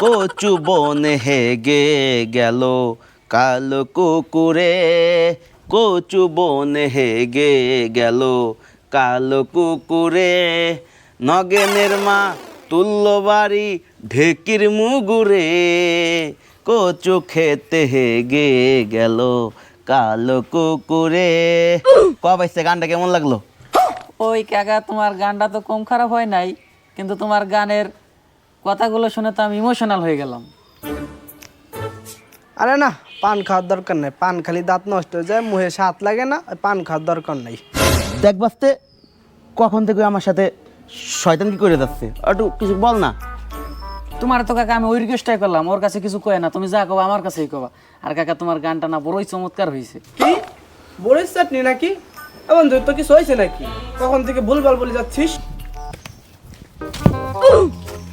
কচু বন হেগে গেল কালো কুকুরে। কচু বন হেগে গেল কাল কুকুরে। নগেনের মা তুল্য বাড়ি ঢেকির মুগুরে। কচু খেতে হেগে গেল কালো কুকুরে। ক গানটা কেমন লাগল? ওই কাকা, তোমার গানটা তো কম খারাপ হয় নাই, কিন্তু তোমার গানের কথাগুলো শুনে তো আমি ইমোশনাল হয়ে গেলাম। আরে না পান খাওয়ার দরকার নেই পান খালি দাঁত নষ্ট হয়ে যায় মুহে স্বাদ লাগে না পান খাওয়ার দরকার নেই। দেখ বাস্তে কখন থেকে আমার সাথে শয়তান কি করে যাচ্ছে? একটু কিছু বল না। তোমার তো কাকা আমি ওই রিকোয়েস্টটাই করলাম ওর কাছে কিছু কয় না তুমি যা কবা আমার কাছেই কবা। আর কাকা তোমার গানটা না বড়ই চমৎকার হয়েছে কি? বড়ির চাটনি নাকি? এ বন্ধু তো কিছু হয়েছে নাকি? কখন থেকে ভুলভাল বলে যাচ্ছিস?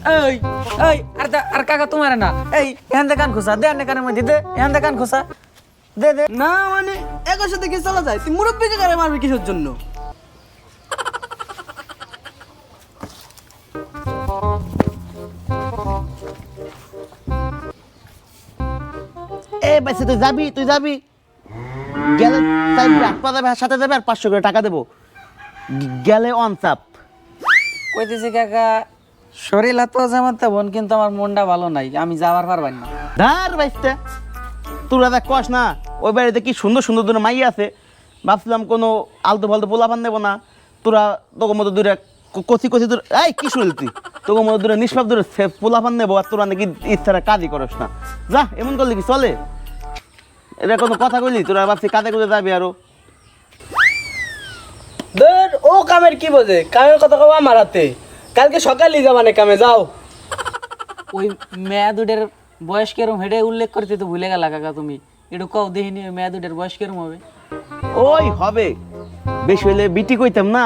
এই এই আর আর কাকা তোমার না। এই এখান থেকে কান খোসা দে কানের মধ্যে দে এখান থেকে কান খোসা। দে দে। না মানে একর সাথে কি চলা যায়? তুই মুরব্বীকে গাড়ি মারবি কিসের জন্য? এ বাইসে তুই যাবি তুই যাবি। গেলে তাই সাথে যাবে আর পাঁচশো করে টাকা দেবো। গেলে অন চাপ কইতেছি কাকা শরীর তো যেমন তেমন কিন্তু আমার মনটা ভালো নাই আমি যাবার পারবাই না। ধার বাইসটা তোরা দেখ কস না ওই বাড়িতে কি সুন্দর সুন্দর দুটো মাই আছে? ভাবছিলাম কোনো আলতু ফালতু পোলাপান দেবো না তোরা তোকে মতো দূরে কচি কচি দূরে এই কি শুনলি তুই? তোকে মতো দূরে নিষ্পাপ দূরে পোলাপান নেব আর তোরা নাকি ইচ্ছারা কাজই করস না। যা এমন করলি কি চলে। এটা কোনো কথা কইলি? তোরা ভাবছি কাজে করে যাবি আরও। ধর ও কামের কি বোঝে? কামের কথা কব আমার হাতে। কালকে সকালে যাবানে কামে যাও। ওই মেয়া দুটের বয়স কেরম হেডে উল্লেখ করতে তো ভুলে গেলা কাকা তুমি। একটু কও দেখিনি ওই মেয়া দুটের বয়স কেরম হবে। ওই হবে। বেশি হইলে বিটি কইতাম না।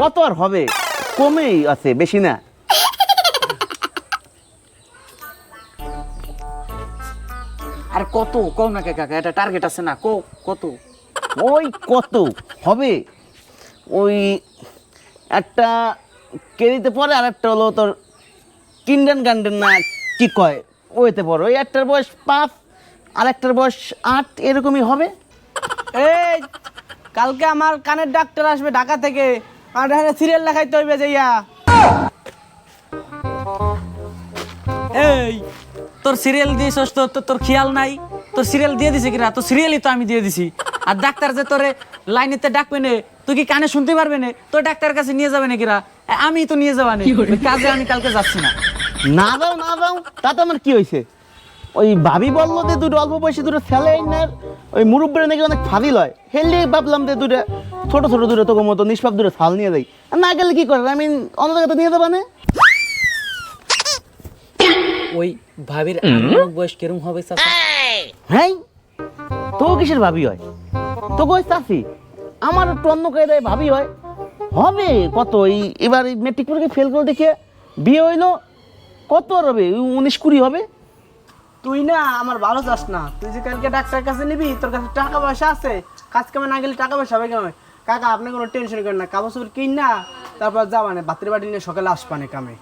কত আর হবে? কমেই আছে বেশি না। আর কত? কও না কে কাকা এটা টার্গেট আছে না কও কত? ওই কত? হবে। ওই একটা কেরিতে পরে? আর একটা হলো তোর কিন্ডেন গান্ডেন না কি কয়? ওইতে পড়ে ওই একটার বয়স পাঁচ, আর একটার বয়স আট, এরকমই হবে? এই, কালকে আমার কানের ডাক্তার আসবে ঢাকা থেকে। আর এখানে সিরিয়াল লেখাইতে হইবে যাইয়া এই, তোর সিরিয়াল দিয়েছস তো- তোর খেয়াল নাই? তোর সিরিয়াল দিয়ে দিছে কিনা? তোর সিরিয়ালই তো আমি দিয়ে দিছি। আর ডাক্তার যে তোরে লাইনেতে ডাকবে নে, তুই কি কানে শুনতে পারবে না? তোর ডাক্তার কাছে নিয়ে যাবে না কিরা আমি তো নিয়ে যাবা নে ওই কাজে আমি কালকে যাচ্ছি না। না দাও না দাও তাতে আমার কি হয়েছে? ওই ভাবি বলল যে দুটো অল্প বয়সী দুটো স্যালাইনের ওই মুরব্বীরা নাকি অনেক ফাদিল হয়। হেললে ভাবলাম যে দুটো ছোট ছোট দূরে তোকে মতো নিষ্পাপ দূরে ছাল নিয়ে যাই। না গেলে কি করে আমি অন্য জায়গাতে নিয়ে যাবানে ওই ভাবির বয়স কিরম হবে হ্যাঁ তো কিসের ভাবি হয়? তো কই চাষি আমার একটু অন্য কায়দায় ভাবি হয়। হবে? কত? এই এবার এই মেট্রিক পরীক্ষা ফেল করে দেখে বিয়ে হইল কত আর হবে উনিশ কুড়ি হবে? তুই না আমার ভালো চাস না। তুই যে কালকে ডাক্তারের কাছে নিবি তোর কাছে টাকা পয়সা আছে। কাজ কামে না গেলে টাকা পয়সা হবে কেমন কাকা আপনি কোনো টেনশন করেন না কাপড় চোপড় কিন না তারপর যাবানে বাতির বাড়ি নিয়ে সকালে আসবানে কামে।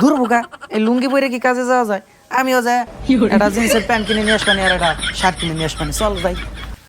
দূর বোকা এই লুঙ্গি পরে কি কাজে যাওয়া যায়? আমিও যাই একটা জিন্সের প্যান্ট কিনে নিয়ে আসবানি আর একটা শার্ট কিনে নিয়ে আসবানি। চল যাই।